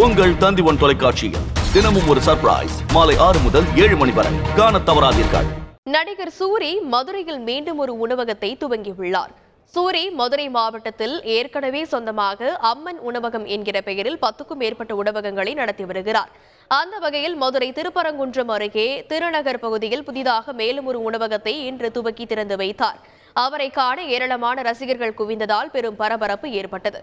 உங்கள் தந்திவன் தொலைக்காட்சியில் தினமும் ஒரு சர்ப்ரைஸ் மாலை ஆறு முதல் ஏழு மணி வரை. காண தவறாதீர்கள். நடிகர் சூரி மதுரையில் மீண்டும் ஒரு உணவகத்தை துவங்கியுள்ளார். சூரி மதுரை மாவட்டத்தில் ஏற்கனவே சொந்தமாக அம்மன் உணவகம் என்கிற பெயரில் பத்துக்கும் மேற்பட்ட உணவகங்களை நடத்தி வருகிறார். அந்த வகையில் மதுரை திருப்பரங்குன்றம் அருகே திருநகர் பகுதியில் புதிதாக மேலும் ஒரு உணவகத்தை இன்று துவக்கி திறந்து வைத்தார். அவரை காண ஏராளமான ரசிகர்கள் குவிந்ததால் பெரும் பரபரப்பு ஏற்பட்டது.